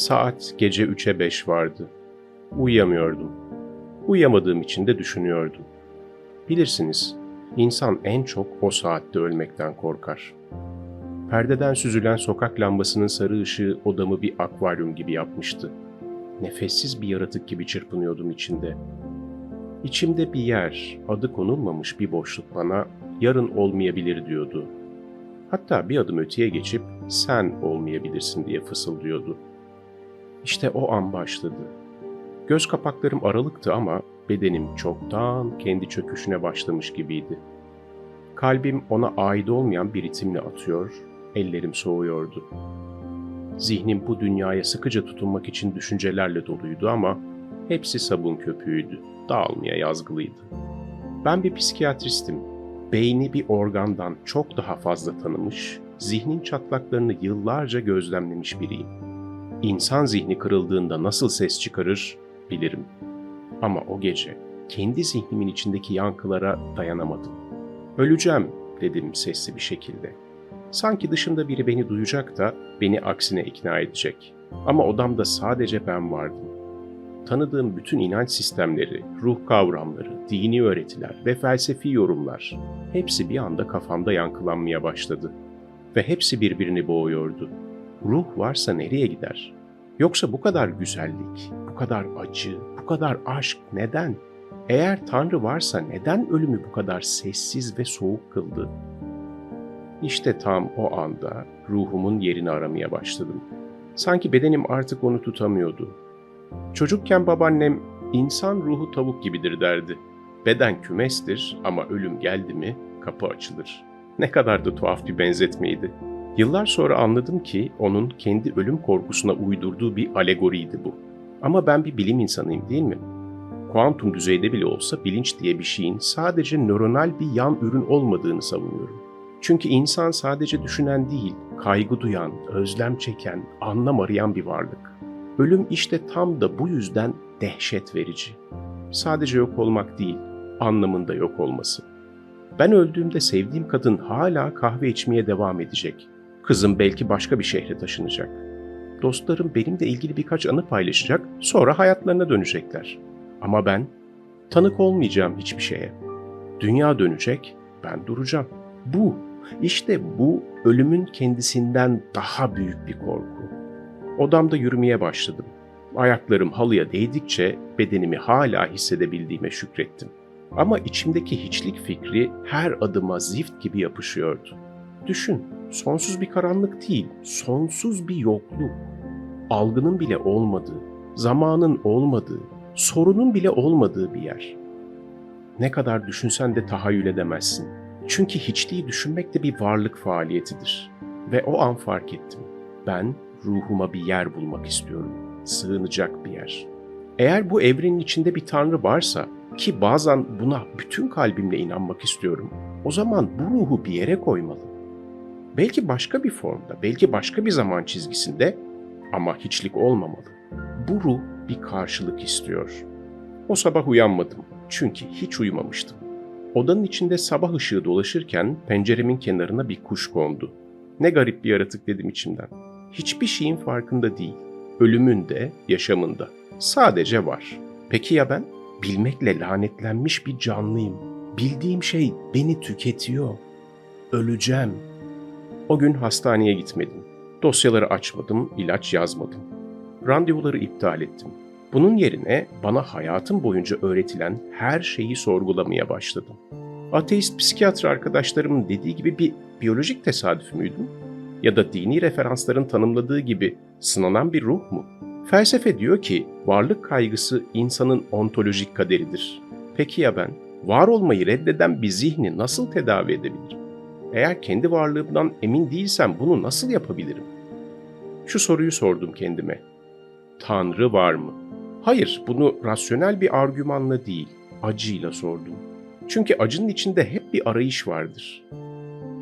Saat gece üçe beş vardı. Uyuyamıyordum. Uyuyamadığım için de düşünüyordum. Bilirsiniz, insan en çok o saatte ölmekten korkar. Perdeden süzülen sokak lambasının sarı ışığı odamı bir akvaryum gibi yapmıştı. Nefessiz bir yaratık gibi çırpınıyordum içinde. İçimde bir yer, adı konulmamış bir boşluk bana yarın olmayabilir diyordu. Hatta bir adım öteye geçip sen olmayabilirsin diye fısıldıyordu. İşte o an başladı. Göz kapaklarım aralıktı ama bedenim çoktan kendi çöküşüne başlamış gibiydi. Kalbim ona ait olmayan bir ritimle atıyor, ellerim soğuyordu. Zihnim bu dünyaya sıkıca tutunmak için düşüncelerle doluydu ama hepsi sabun köpüğüydü, dağılmaya yazgılıydı. Ben bir psikiyatristim. Beyni bir organdan çok daha fazla tanımış, zihnin çatlaklarını yıllarca gözlemlemiş biriyim. İnsan zihni kırıldığında nasıl ses çıkarır bilirim. Ama o gece kendi zihnimin içindeki yankılara dayanamadım. Öleceğim dedim sesli bir şekilde. Sanki dışımda biri beni duyacak da beni aksine ikna edecek. Ama odamda sadece ben vardım. Tanıdığım bütün inanç sistemleri, ruh kavramları, dini öğretiler ve felsefi yorumlar hepsi bir anda kafamda yankılanmaya başladı. Ve hepsi birbirini boğuyordu. Ruh varsa nereye gider? Yoksa bu kadar güzellik, bu kadar acı, bu kadar aşk neden? Eğer Tanrı varsa neden ölümü bu kadar sessiz ve soğuk kıldı? İşte tam o anda ruhumun yerini aramaya başladım. Sanki bedenim artık onu tutamıyordu. Çocukken babaannem insan ruhu tavuk gibidir derdi. Beden kümestir ama ölüm geldi mi kapı açılır. Ne kadar da tuhaf bir benzetmeydi. Yıllar sonra anladım ki onun kendi ölüm korkusuna uydurduğu bir alegoriydi bu. Ama ben bir bilim insanıyım değil mi? Kuantum düzeyde bile olsa bilinç diye bir şeyin sadece nöronal bir yan ürün olmadığını savunuyorum. Çünkü insan sadece düşünen değil, kaygı duyan, özlem çeken, anlam arayan bir varlık. Ölüm işte tam da bu yüzden dehşet verici. Sadece yok olmak değil, anlamında yok olması. Ben öldüğümde sevdiğim kadın hala kahve içmeye devam edecek. Kızım belki başka bir şehre taşınacak. Dostlarım benimle ilgili birkaç anı paylaşacak, sonra hayatlarına dönecekler. Ama ben tanık olmayacağım hiçbir şeye. Dünya dönecek, ben duracağım. Bu, işte bu ölümün kendisinden daha büyük bir korku. Odamda yürümeye başladım. Ayaklarım halıya değdikçe bedenimi hala hissedebildiğime şükrettim. Ama içimdeki hiçlik fikri her adıma zift gibi yapışıyordu. Düşün, sonsuz bir karanlık değil, sonsuz bir yokluk. Algının bile olmadığı, zamanın olmadığı, sorunun bile olmadığı bir yer. Ne kadar düşünsen de tahayyül edemezsin. Çünkü hiçliği düşünmek de bir varlık faaliyetidir. Ve o an fark ettim. Ben ruhuma bir yer bulmak istiyorum. Sığınacak bir yer. Eğer bu evrenin içinde bir tanrı varsa ki bazen buna bütün kalbimle inanmak istiyorum. O zaman bu ruhu bir yere koymalı. Belki başka bir formda, belki başka bir zaman çizgisinde ama hiçlik olmamalı. Bu ruh bir karşılık istiyor. O sabah uyanmadım çünkü hiç uyumamıştım. Odanın içinde sabah ışığı dolaşırken penceremin kenarına bir kuş kondu. Ne garip bir yaratık dedim içimden. Hiçbir şeyin farkında değil. Ölümün de, yaşamın da. Sadece var. Peki ya ben? Bilmekle lanetlenmiş bir canlıyım. Bildiğim şey beni tüketiyor. Öleceğim. O gün hastaneye gitmedim. Dosyaları açmadım, ilaç yazmadım. Randevuları iptal ettim. Bunun yerine bana hayatım boyunca öğretilen her şeyi sorgulamaya başladım. Ateist psikiyatr arkadaşlarımın dediği gibi bir biyolojik tesadüf müydüm? Ya da dini referansların tanımladığı gibi sınanan bir ruh mu? Felsefe diyor ki varlık kaygısı insanın ontolojik kaderidir. Peki ya ben? Var olmayı reddeden bir zihni nasıl tedavi edebilirim? Eğer kendi varlığımdan emin değilsem bunu nasıl yapabilirim? Şu soruyu sordum kendime. Tanrı var mı? Hayır, bunu rasyonel bir argümanla değil, acıyla sordum. Çünkü acının içinde hep bir arayış vardır.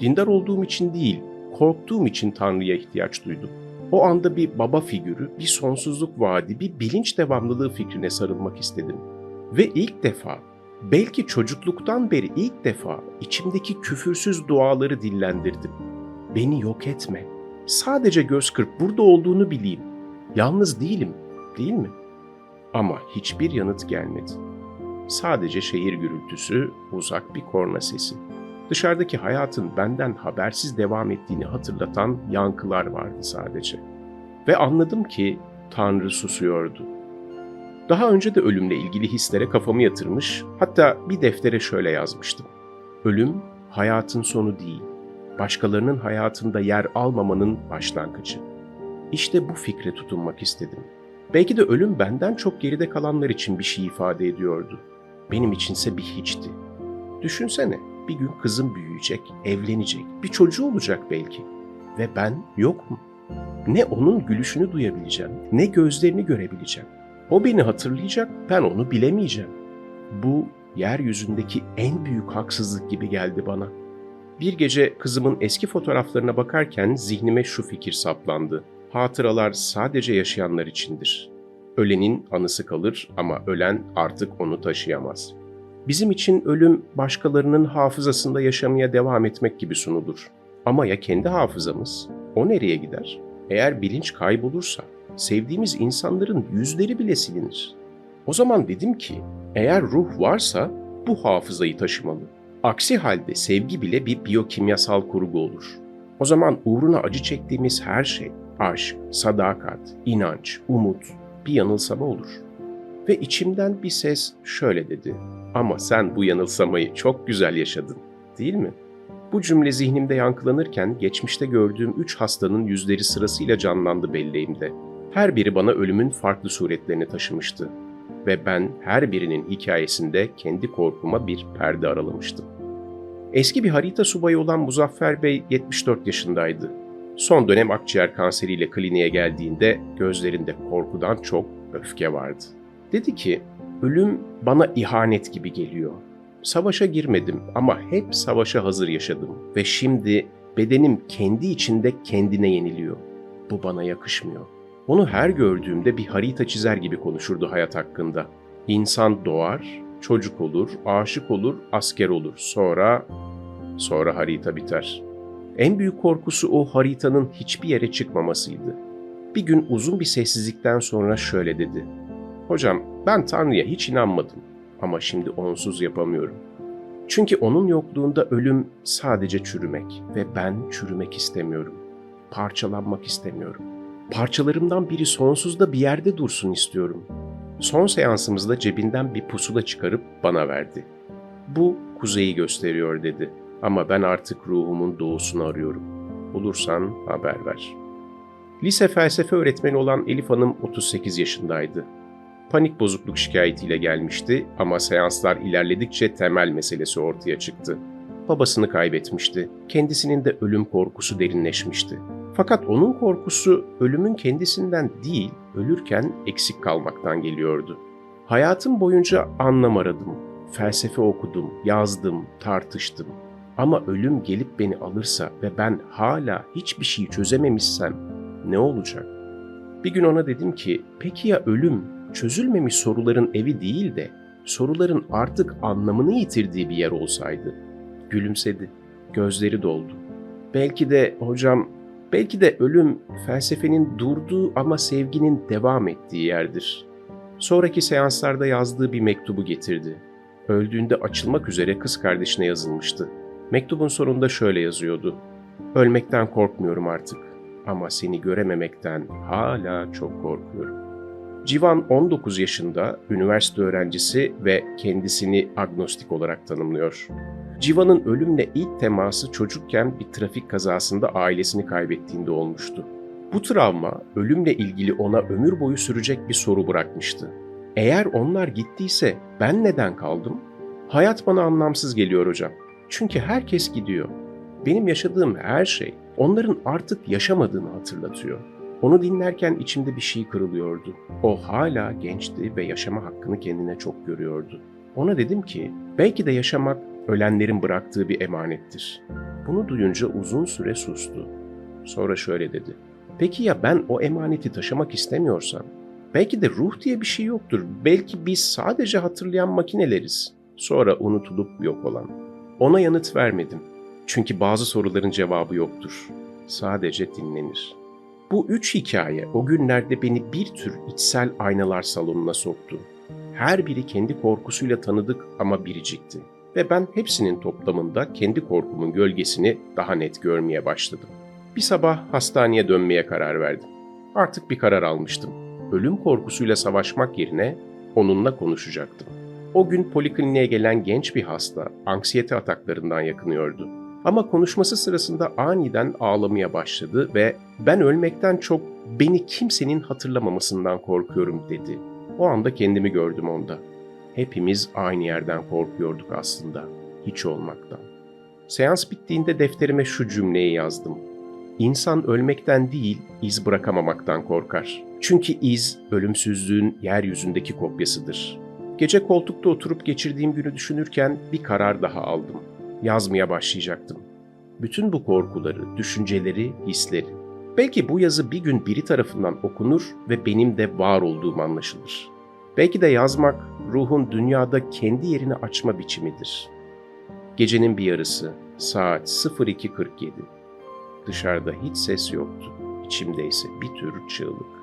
Dindar olduğum için değil, korktuğum için Tanrı'ya ihtiyaç duydum. O anda bir baba figürü, bir sonsuzluk vaadi, bir bilinç devamlılığı fikrine sarılmak istedim. Ve ilk defa, belki çocukluktan beri ilk defa içimdeki küfürsüz duaları dillendirdim. Beni yok etme. Sadece göz kırp burada olduğunu bileyim. Yalnız değilim, değil mi? Ama hiçbir yanıt gelmedi. Sadece şehir gürültüsü, uzak bir korna sesi. Dışarıdaki hayatın benden habersiz devam ettiğini hatırlatan yankılar vardı sadece. Ve anladım ki Tanrı susuyordu. Daha önce de ölümle ilgili hislere kafamı yatırmış, hatta bir deftere şöyle yazmıştım. Ölüm hayatın sonu değil, başkalarının hayatında yer almamanın başlangıcı. İşte bu fikre tutunmak istedim. Belki de ölüm benden çok geride kalanlar için bir şey ifade ediyordu. Benim içinse bir hiçti. Düşünsene, bir gün kızım büyüyecek, evlenecek, bir çocuğu olacak belki. Ve ben yok mu? Ne onun gülüşünü duyabileceğim, ne gözlerini görebileceğim. O beni hatırlayacak, ben onu bilemeyeceğim. Bu yeryüzündeki en büyük haksızlık gibi geldi bana. Bir gece kızımın eski fotoğraflarına bakarken zihnime şu fikir saplandı. Hatıralar sadece yaşayanlar içindir. Ölenin anısı kalır ama ölen artık onu taşıyamaz. Bizim için ölüm başkalarının hafızasında yaşamaya devam etmek gibi sunulur. Ama ya kendi hafızamız? O nereye gider? Eğer bilinç kaybolursa sevdiğimiz insanların yüzleri bile silinir. O zaman dedim ki eğer ruh varsa bu hafızayı taşımalı. Aksi halde sevgi bile bir biyokimyasal kurgu olur. O zaman uğruna acı çektiğimiz her şey, aşk, sadakat, inanç, umut bir yanılsama olur. Ve içimden bir ses şöyle dedi. Ama sen bu yanılsamayı çok güzel yaşadın, değil mi? Bu cümle zihnimde yankılanırken geçmişte gördüğüm üç hastanın yüzleri sırasıyla canlandı belleğimde. Her biri bana ölümün farklı suretlerini taşımıştı. Ve ben her birinin hikayesinde kendi korkuma bir perde aralamıştım. Eski bir harita subayı olan Muzaffer Bey 74 yaşındaydı. Son dönem akciğer kanseriyle kliniğe geldiğinde gözlerinde korkudan çok öfke vardı. Dedi ki, ölüm bana ihanet gibi geliyor. Savaşa girmedim ama hep savaşa hazır yaşadım ve şimdi bedenim kendi içinde kendine yeniliyor. Bu bana yakışmıyor. Onu her gördüğümde bir harita çizer gibi konuşurdu hayat hakkında. İnsan doğar, çocuk olur, aşık olur, asker olur. Sonra sonra harita biter. En büyük korkusu o haritanın hiçbir yere çıkmamasıydı. Bir gün uzun bir sessizlikten sonra şöyle dedi. Hocam ben Tanrı'ya hiç inanmadım ama şimdi onsuz yapamıyorum. Çünkü onun yokluğunda ölüm sadece çürümek ve ben çürümek istemiyorum. Parçalanmak istemiyorum. Parçalarımdan biri sonsuzda bir yerde dursun istiyorum. Son seansımızda cebinden bir pusula çıkarıp bana verdi. Bu kuzeyi gösteriyor dedi. Ama ben artık ruhumun doğusunu arıyorum. Bulursan haber ver. Lise felsefe öğretmeni olan Elif Hanım 38 yaşındaydı. Panik bozukluk şikayetiyle gelmişti ama seanslar ilerledikçe temel meselesi ortaya çıktı. Babasını kaybetmişti. Kendisinin de ölüm korkusu derinleşmişti. Fakat onun korkusu ölümün kendisinden değil, ölürken eksik kalmaktan geliyordu. Hayatım boyunca anlam aradım. Felsefe okudum, yazdım, tartıştım. Ama ölüm gelip beni alırsa ve ben hala hiçbir şey çözememişsem ne olacak? Bir gün ona dedim ki, peki ya ölüm çözülmemiş soruların evi değil de soruların artık anlamını yitirdiği bir yer olsaydı? Gülümsedi, gözleri doldu. Belki de hocam, belki de ölüm felsefenin durduğu ama sevginin devam ettiği yerdir. Sonraki seanslarda yazdığı bir mektubu getirdi. Öldüğünde açılmak üzere kız kardeşine yazılmıştı. Mektubun sonunda şöyle yazıyordu. Ölmekten korkmuyorum artık ama seni görememekten hala çok korkuyorum. Civan 19 yaşında, üniversite öğrencisi ve kendisini agnostik olarak tanımlıyor. Civan'ın ölümle ilk teması çocukken bir trafik kazasında ailesini kaybettiğinde olmuştu. Bu travma ölümle ilgili ona ömür boyu sürecek bir soru bırakmıştı. Eğer onlar gittiyse ben neden kaldım? Hayat bana anlamsız geliyor hocam. Çünkü herkes gidiyor. Benim yaşadığım her şey onların artık yaşamadığını hatırlatıyor. Onu dinlerken içimde bir şey kırılıyordu. O hala gençti ve yaşama hakkını kendine çok görüyordu. Ona dedim ki, belki de yaşamak ölenlerin bıraktığı bir emanettir. Bunu duyunca uzun süre sustu. Sonra şöyle dedi. Peki ya ben o emaneti taşımak istemiyorsam? Belki de ruh diye bir şey yoktur. Belki biz sadece hatırlayan makineleriz. Sonra unutulup yok olan. Ona yanıt vermedim. Çünkü bazı soruların cevabı yoktur. Sadece dinlenir. Bu üç hikaye o günlerde beni bir tür içsel aynalar salonuna soktu. Her biri kendi korkusuyla tanıdık ama biricikti. Ve ben hepsinin toplamında kendi korkumun gölgesini daha net görmeye başladım. Bir sabah hastaneye dönmeye karar verdim. Artık bir karar almıştım. Ölüm korkusuyla savaşmak yerine onunla konuşacaktım. O gün polikliniğe gelen genç bir hasta anksiyete ataklarından yakınıyordu. Ama konuşması sırasında aniden ağlamaya başladı ve ben ölmekten çok beni kimsenin hatırlamamasından korkuyorum dedi. O anda kendimi gördüm onda. Hepimiz aynı yerden korkuyorduk aslında, hiç olmaktan. Seans bittiğinde defterime şu cümleyi yazdım. İnsan ölmekten değil, iz bırakamamaktan korkar. Çünkü iz, ölümsüzlüğün yeryüzündeki kopyasıdır. Gece koltukta oturup geçirdiğim günü düşünürken bir karar daha aldım. Yazmaya başlayacaktım. Bütün bu korkuları, düşünceleri, hisleri. Belki bu yazı bir gün biri tarafından okunur ve benim de var olduğum anlaşılır. Belki de yazmak, ruhun dünyada kendi yerini açma biçimidir. Gecenin bir yarısı, saat 02.47. Dışarıda hiç ses yoktu. İçimde ise bir tür çığlık.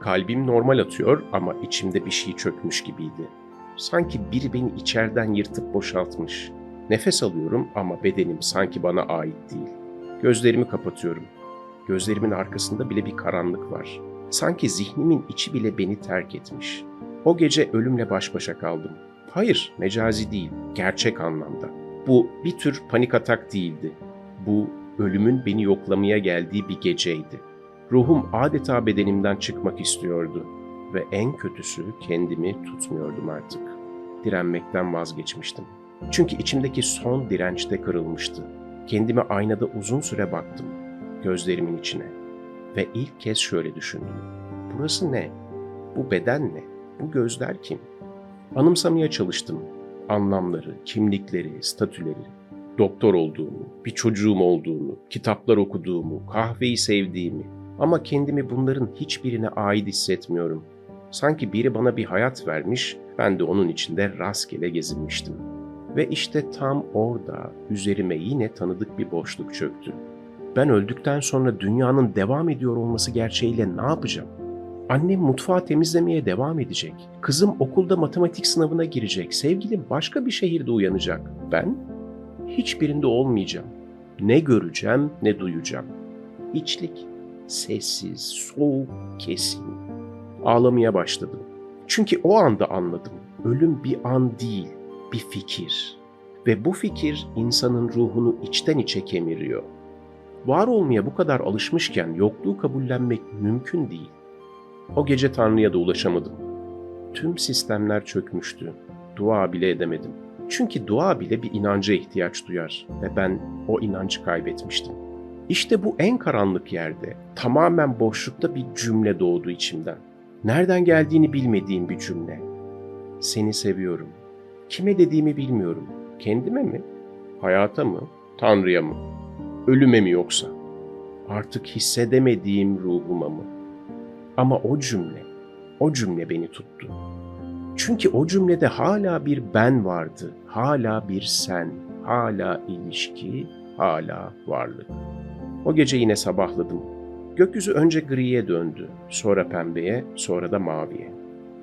Kalbim normal atıyor ama içimde bir şey çökmüş gibiydi. Sanki biri beni içeriden yırtıp boşaltmış. Nefes alıyorum ama bedenim sanki bana ait değil. Gözlerimi kapatıyorum. Gözlerimin arkasında bile bir karanlık var. Sanki zihnimin içi bile beni terk etmiş. O gece ölümle baş başa kaldım. Hayır, mecazi değil, gerçek anlamda. Bu bir tür panik atak değildi. Bu ölümün beni yoklamaya geldiği bir geceydi. Ruhum adeta bedenimden çıkmak istiyordu ve en kötüsü kendimi tutmuyordum artık. Direnmekten vazgeçmiştim. Çünkü içimdeki son direnç de kırılmıştı. Kendime aynada uzun süre baktım, gözlerimin içine. Ve ilk kez şöyle düşündüm. Burası ne? Bu beden ne? Bu gözler kim? Anımsamaya çalıştım. Anlamları, kimlikleri, statüleri. Doktor olduğumu, bir çocuğum olduğunu, kitaplar okuduğumu, kahveyi sevdiğimi. Ama kendimi bunların hiçbirine ait hissetmiyorum. Sanki biri bana bir hayat vermiş, ben de onun içinde rastgele gezinmiştim. Ve işte tam orada üzerime yine tanıdık bir boşluk çöktü. Ben öldükten sonra dünyanın devam ediyor olması gerçeğiyle ne yapacağım? Annem mutfağı temizlemeye devam edecek. Kızım okulda matematik sınavına girecek. Sevgilim başka bir şehirde uyanacak. Ben hiçbirinde olmayacağım. Ne göreceğim ne duyacağım. İçlik, sessiz, soğuk, kesin. Ağlamaya başladım. Çünkü o anda anladım. Ölüm bir an değil, bir fikir. Ve bu fikir insanın ruhunu içten içe kemiriyor. Var olmaya bu kadar alışmışken yokluğu kabullenmek mümkün değil. O gece Tanrı'ya da ulaşamadım. Tüm sistemler çökmüştü. Dua bile edemedim. Çünkü dua bile bir inanca ihtiyaç duyar ve ben o inancı kaybetmiştim. İşte bu en karanlık yerde, tamamen boşlukta bir cümle doğdu içimden. Nereden geldiğini bilmediğim bir cümle. Seni seviyorum. Kime dediğimi bilmiyorum. Kendime mi? Hayata mı? Tanrı'ya mı? Ölüme mi yoksa? Artık hissedemediğim ruhuma mı? Ama o cümle, o cümle beni tuttu. Çünkü o cümlede hala bir ben vardı, hala bir sen, hala ilişki, hala varlık. O gece yine sabahladım. Gökyüzü önce griye döndü, sonra pembeye, sonra da maviye.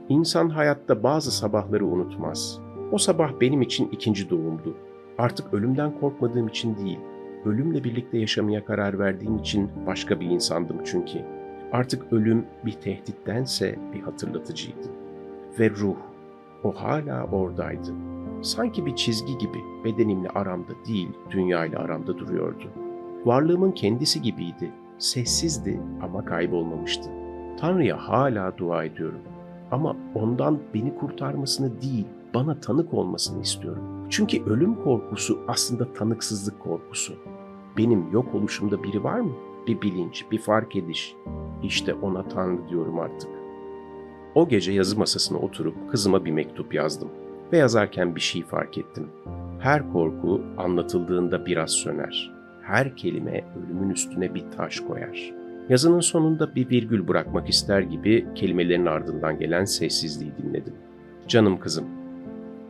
İnsan hayatta bazı sabahları unutmaz. O sabah benim için ikinci doğumdu. Artık ölümden korkmadığım için değil, ölümle birlikte yaşamaya karar verdiğim için başka bir insandım çünkü. Artık ölüm bir tehdittense bir hatırlatıcıydı. Ve ruh, o hala oradaydı. Sanki bir çizgi gibi bedenimle aramda değil, dünyayla aramda duruyordu. Varlığımın kendisi gibiydi. Sessizdi ama kaybolmamıştı. Tanrı'ya hala dua ediyorum. Ama ondan beni kurtarmasını değil, bana tanık olmasını istiyorum. Çünkü ölüm korkusu aslında tanıksızlık korkusu. Benim yok oluşumda biri var mı? Bir bilinç, bir fark ediş. İşte ona Tanrı diyorum artık. O gece yazı masasına oturup kızıma bir mektup yazdım. Ve yazarken bir şey fark ettim. Her korku anlatıldığında biraz söner. Her kelime ölümün üstüne bir taş koyar. Yazının sonunda bir virgül bırakmak ister gibi kelimelerin ardından gelen sessizliği dinledim. Canım kızım,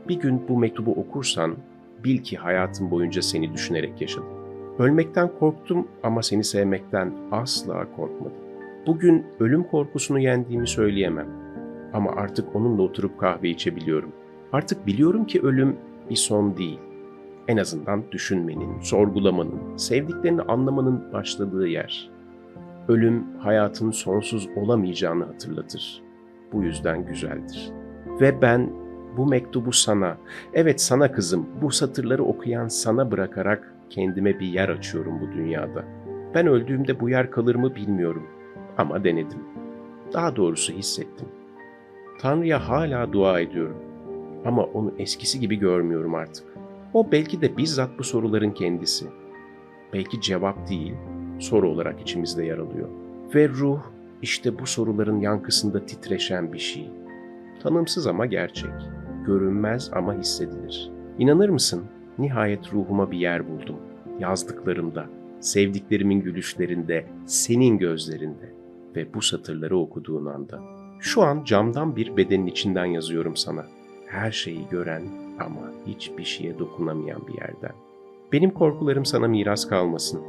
bir gün bu mektubu okursan bil ki hayatım boyunca seni düşünerek yaşadım. Ölmekten korktum ama seni sevmekten asla korkmadım. Bugün ölüm korkusunu yendiğimi söyleyemem. Ama artık onunla oturup kahve içebiliyorum. Artık biliyorum ki ölüm bir son değil. En azından düşünmenin, sorgulamanın, sevdiklerini anlamanın başladığı yer. Ölüm hayatın sonsuz olamayacağını hatırlatır. Bu yüzden güzeldir. Ve ben bu mektubu sana, evet sana kızım, bu satırları okuyan sana bırakarak kendime bir yer açıyorum bu dünyada. Ben öldüğümde bu yer kalır mı bilmiyorum ama denedim. Daha doğrusu hissettim. Tanrı'ya hala dua ediyorum ama onu eskisi gibi görmüyorum artık. O belki de bizzat bu soruların kendisi. Belki cevap değil, soru olarak içimizde yer alıyor. Ve ruh işte bu soruların yankısında titreşen bir şey. Tanımsız ama gerçek. Görünmez ama hissedilir. İnanır mısın? Nihayet ruhuma bir yer buldum. Yazdıklarımda, sevdiklerimin gülüşlerinde, senin gözlerinde ve bu satırları okuduğun anda. Şu an camdan bir bedenin içinden yazıyorum sana. Her şeyi gören ama hiçbir şeye dokunamayan bir yerden. Benim korkularım sana miras kalmasın.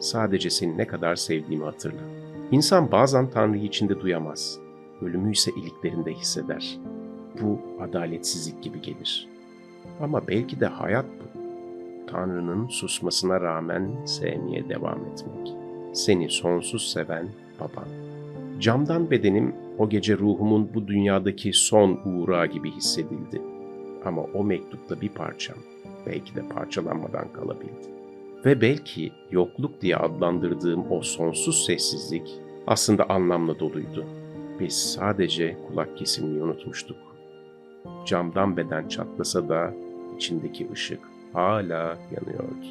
Sadece seni ne kadar sevdiğimi hatırla. İnsan bazen Tanrı'yı içinde duyamaz. Ölümü ise iliklerinde hisseder. Bu adaletsizlik gibi gelir. Ama belki de hayat bu. Tanrı'nın susmasına rağmen sevmeye devam etmek. Seni sonsuz seven baban. Camdan bedenim o gece ruhumun bu dünyadaki son uğrağı gibi hissedildi. Ama o mektupta bir parçam belki de parçalanmadan kalabildi. Ve belki yokluk diye adlandırdığım o sonsuz sessizlik aslında anlamla doluydu. Biz sadece kulak kesilmeyi unutmuştuk. Camdan beden çatlasa da içindeki ışık hala yanıyordu.